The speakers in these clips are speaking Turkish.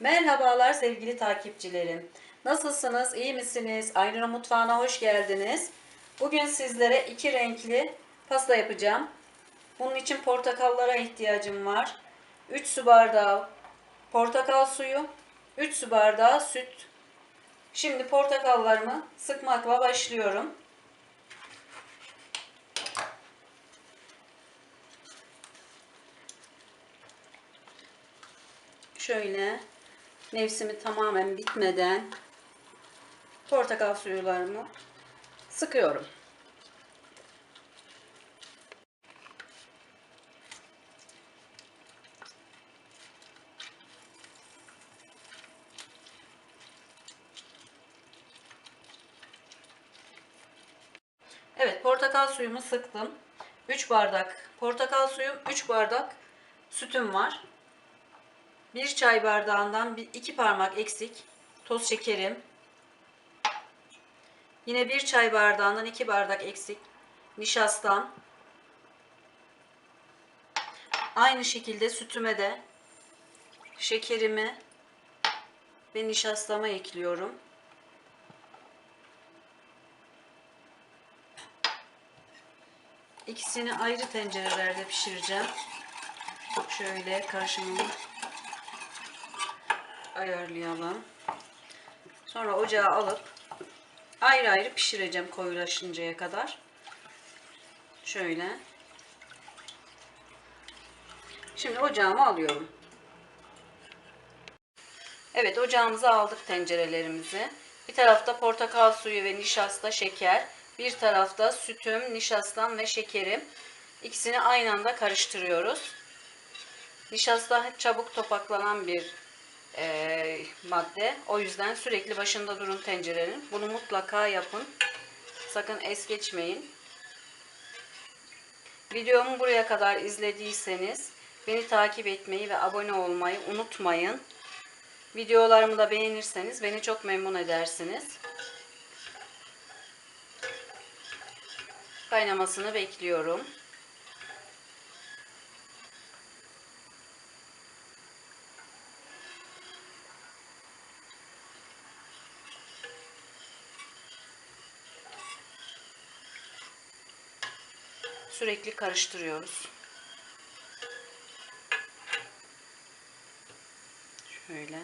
Merhabalar sevgili takipçilerim. Nasılsınız? İyi misiniz? Aynur'un mutfağına hoş geldiniz. Bugün sizlere iki renkli pasta yapacağım. Bunun için portakallara ihtiyacım var. 3 su bardağı portakal suyu, 3 su bardağı süt. Şimdi portakallarımı sıkmakla başlıyorum. Şöyle mevsimi tamamen bitmeden portakal suyularımı sıkıyorum. Evet, portakal suyumu sıktım. 3 bardak portakal suyum, 3 bardak sütüm var. 1 çay bardağından 2 parmak eksik toz şekerim. Yine 1 çay bardağından 2 bardak eksik nişastam. Aynı şekilde sütüme de şekerimi ve nişastamı ekliyorum. İkisini ayrı tencerelerde pişireceğim. Şöyle karışımını ayarlayalım. Sonra ocağa alıp ayrı ayrı pişireceğim koyulaşıncaya kadar. Şöyle. Şimdi ocağıma alıyorum. Evet ocağımıza aldık tencerelerimizi. Bir tarafta portakal suyu ve nişasta şeker. Bir tarafta sütüm, nişastam ve şekerim. İkisini aynı anda karıştırıyoruz. Nişasta çabuk topaklanan bir e, madde. O yüzden sürekli başında durun tencerenin. Bunu mutlaka yapın. Sakın es geçmeyin. Videomu buraya kadar izlediyseniz beni takip etmeyi ve abone olmayı unutmayın. Videolarımı da beğenirseniz beni çok memnun edersiniz. Kaynamasını bekliyorum. Sürekli karıştırıyoruz. Şöyle.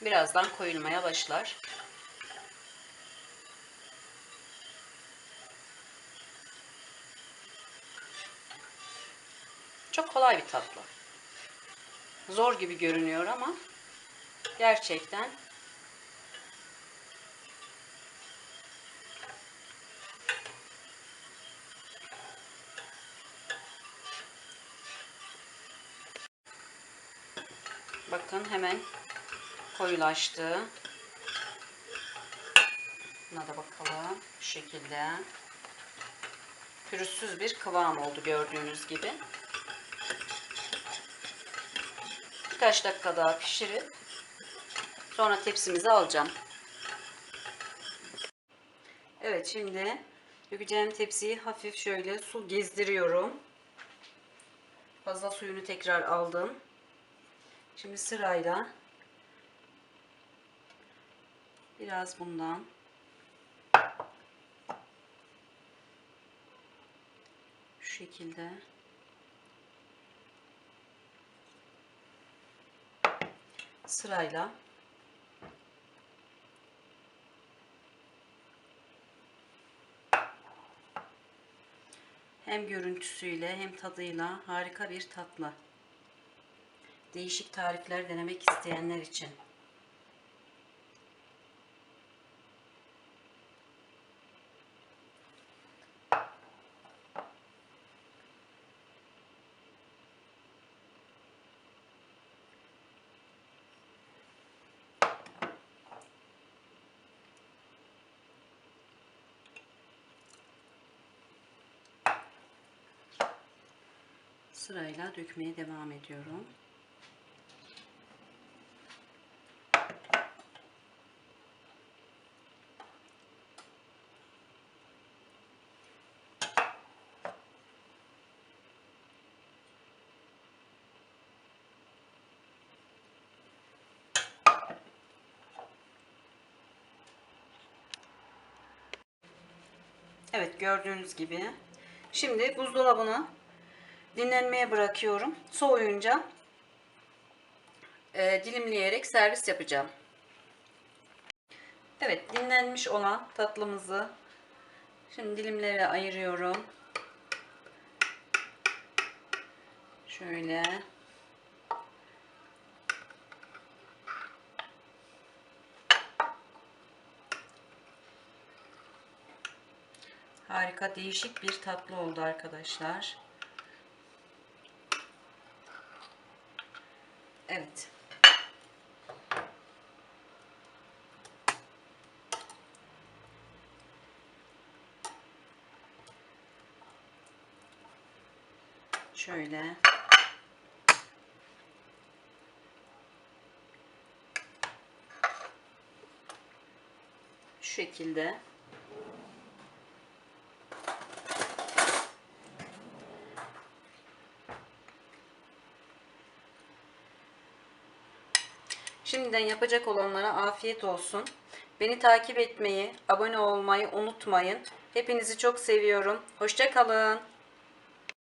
Birazdan koyulmaya başlar. Çok kolay bir tatlı. Zor gibi görünüyor ama gerçekten Bakın hemen koyulaştı. Buna da bakalım. Bu şekilde. Pürüzsüz bir kıvam oldu gördüğünüz gibi. Birkaç dakika daha pişirip sonra tepsimize alacağım. Evet şimdi dökeceğim tepsiyi hafif şöyle su gezdiriyorum. Fazla suyunu tekrar aldım. Şimdi sırayla biraz bundan şu şekilde sırayla hem görüntüsüyle hem tadıyla harika bir tatlı. Değişik tarifler denemek isteyenler için. sırayla dökmeye devam ediyorum. Evet gördüğünüz gibi. Şimdi buzdolabına dinlenmeye bırakıyorum. Soğuyunca e, dilimleyerek servis yapacağım. Evet dinlenmiş olan tatlımızı şimdi dilimlere ayırıyorum. Şöyle. Harika değişik bir tatlı oldu arkadaşlar. Evet. Şöyle. Şu şekilde. Şimdiden yapacak olanlara afiyet olsun. Beni takip etmeyi, abone olmayı unutmayın. Hepinizi çok seviyorum. Hoşça kalın.